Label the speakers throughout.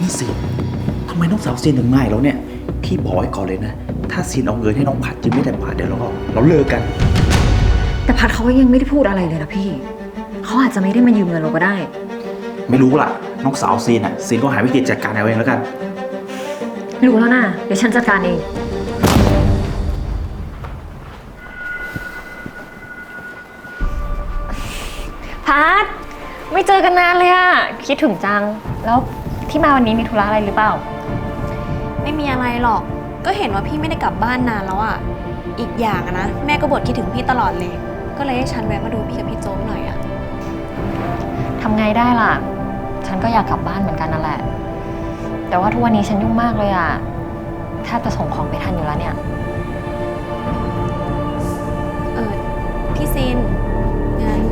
Speaker 1: นี่สิทำไมน้องสาวซีนถึงง่ายแล้วเนี่ยพี่บอกไว้ก่อนเลยนะ ถ้าซีนเอาเงินให้น้องผัดจริงไม่แต่บาทเดี๋ยวเราก็เราเลิกกัน
Speaker 2: แต่พัดเขาก็ยังไม่ได้พูดอะไรเลยนะพี่ เขาอาจจะไม่ได้มายืมเงินเราก็ได้
Speaker 1: ไม่รู้ล่ะ น้องสาวซีนอะซีนก็หาวิธีจัดการเอาเองแล้วกัน
Speaker 2: รู้แล้วนะเดี๋ยวฉันจัดการเองพัดไม่เจอกันนานเลยอะคิดถึงจังแล้ว ที่มาวันนี้มีธุระอะไรหรือเปล่า
Speaker 3: ไม่มีอะไรหรอก ก็เห็นว่าพี่ไม่ได้กลับบ้านนานแล้วอะอีกอย่างอะนะ แม่ก็บ่นคิดถึงพี่ตลอดเลย ก็เลยให้ฉันแวะมาดูพี่กับพี่โจ๊กหน่อยอะ
Speaker 2: ทำไงได้ล่ะ ฉันก็อยากกลับบ้านเหมือนกันนั่นแหละ แต่ว่าทุกวันนี้ฉันยุ่งมากเลยอะแทบจะส่งของไปทันอยู่แล้วเนี่ย
Speaker 3: เออพี่ซิน งั้น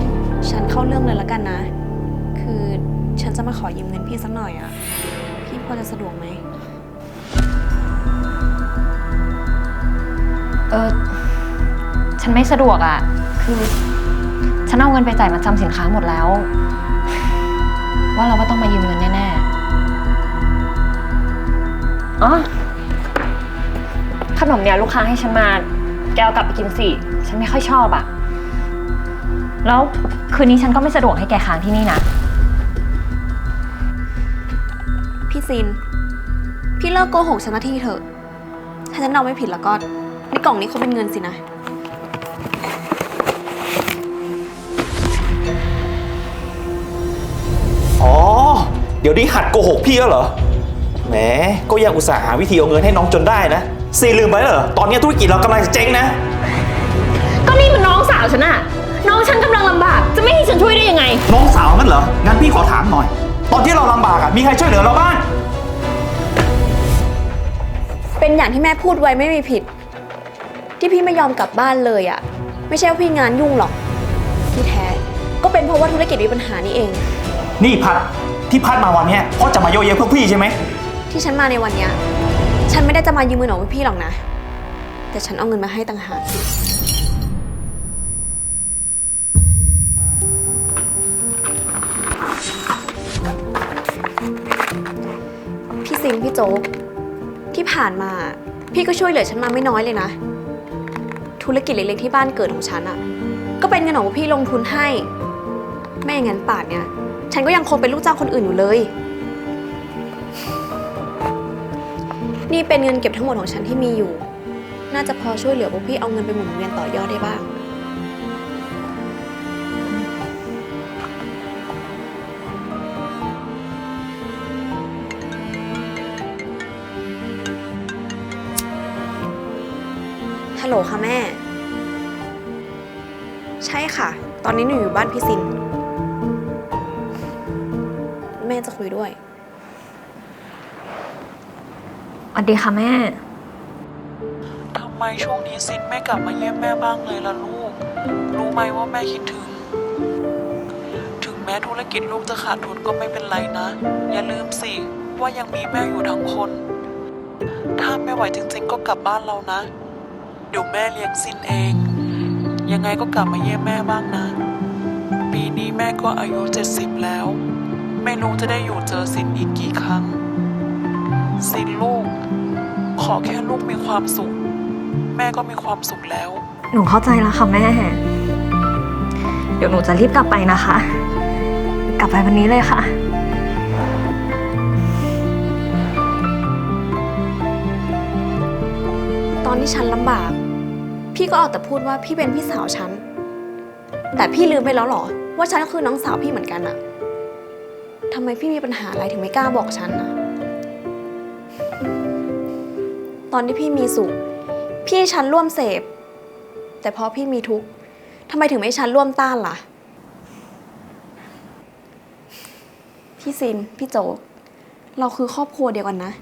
Speaker 3: ฉันเข้าเรื่องเลยละกันนะคือฉัน จะมาขอยืมเงินพี่สักหน่อยอะพี่พอจะสะดวกไหม
Speaker 2: เออฉันไม่สะดวกอะ่ะ คือ ฉันเอาเงินไปจ่ายมาจำสินค้าหมดแล้ว ว่าเราว่าต้องมายืมเงินแน่ๆอ๋อขนมเนี่ยลูกค้าให้ฉันมา แกเอากลับไปกินสิ ฉันไม่ค่อยชอบอะ่ะ แล้วคืนนี้ฉันก็ไม่สะดวกให้แกค้างที่นี่นะ
Speaker 3: ซิน พี่เลิกโกหกฉันมาทีเถอะ ถ้าฉันเดาไม่ผิดแล้วก็ในกล่องนี้คงเป็นเงินสินะ
Speaker 1: อ๋อ เดี๋ยวนี้หัดโกหกพี่แล้วเหรอ แหม ก็ยังอุตส่าห์หาวิธีเอาเงินให้น้องจนได้นะซีลืมไปแล้วเหรอ ตอนนี้ธุรกิจเรากำลังจะเจ๊งนะ
Speaker 2: ก็นี่มันน้องสาวฉันอะน้องฉันกำลังลำบาก จะไม่ให้ฉันช่วยได้ยังไง
Speaker 1: น้องสาวมันเหรอ งั้นพี่ขอถามหน่อย ตอนที่เราลำบากอะมีใครช่วยเหลือเราบ้าง
Speaker 3: เป็นอย่างที่แม่พูดไว้ไม่มีผิด ที่พี่ไม่ยอมกลับบ้านเลยอะ่ะไม่ใช่ว่าพี่งานยุ่งหรอก ที่แท้ ก็เป็นเพราะว่าธุรกิจมีปัญหานี่เอง
Speaker 1: นี่พัดที่พัดมาวันเนี้ยเพราะจะมาโยเยพวกพี่ใช่ไหม
Speaker 3: ที่ฉันมาในวันเนี้ยฉันไม่ได้จะมายืมเงินของพี่หรอกนะ แต่ฉันเอาเงินมาให้ต่างหาก โจ๊ก ที่ผ่านมา พี่ก็ช่วยเหลือฉันมาไม่น้อยเลยนะ ธุรกิจเล็กๆที่บ้านเกิดของฉันอะ่ะก็เป็นเงินของพี่ลงทุนให้ ไม่อย่างนั้นป่านเนี้ยฉันก็ยังคงเป็นลูกจ้างคนอื่นอยู่เลย นี่เป็นเงินเก็บทั้งหมดของฉันที่มีอยู่ น่าจะพอช่วยเหลือพวกพี่เอาเงินไปหมุนเวียนต่อยอดได้บ้าง ฮัลโหลค่ะแม่ ใช่ค่ะ ตอนนี้หนูอยู่บ้านพี่ซิน แม่จะคุยด้วย
Speaker 2: สวัสดีค่ะแม่
Speaker 4: ทำไมช่วงนี้ซินไม่กลับมาเยี่ยมแม่บ้างเลยล่ะลูก รู้ไหมว่าแม่คิดถึง ถึงแม้ธุรกิจลูกจะขาดทุนก็ไม่เป็นไรนะ อย่าลืมสิว่ายังมีแม่อยู่ทั้งคน ถ้าไม่ไหวจริงๆก็กลับบ้านเรานะ เดี๋ยวแม่เลี้ยงซินเอง ยังไงก็กลับมาเยี่ยมแม่บ้างนะ ปีนี้แม่ก็อายุเจ็ดสิบแล้ว ไม่รู้จะได้อยู่เจอซินอีกกี่ครั้งซินลูก ขอแค่ลูกมีความสุข แม่ก็มีความสุขแล้ว
Speaker 2: หนูเข้าใจแล้วค่ะแม่ เดี๋ยวหนูจะรีบกลับไปนะคะ กลับไปวันนี้เลยค่ะ
Speaker 3: อนที่ฉันลำบาก พี่ก็เอาแต่พูดว่าพี่เป็นพี่สาวฉัน แต่พี่ลืมไปแล้วเหรอ ว่าฉันก็คือน้องสาวพี่เหมือนกันอะทำไมพี่มีปัญหาอะไรถึงไม่กล้าบอกฉันอะตอนที่พี่มีสุข พี่ฉันร่วมเสพ แต่พอพี่มีทุกข์ทำไมถึงไม่ให้ฉันร่วมต้านล่ะ พี่ซิน พี่โจก เราคือครอบครัวเดียวกันนะ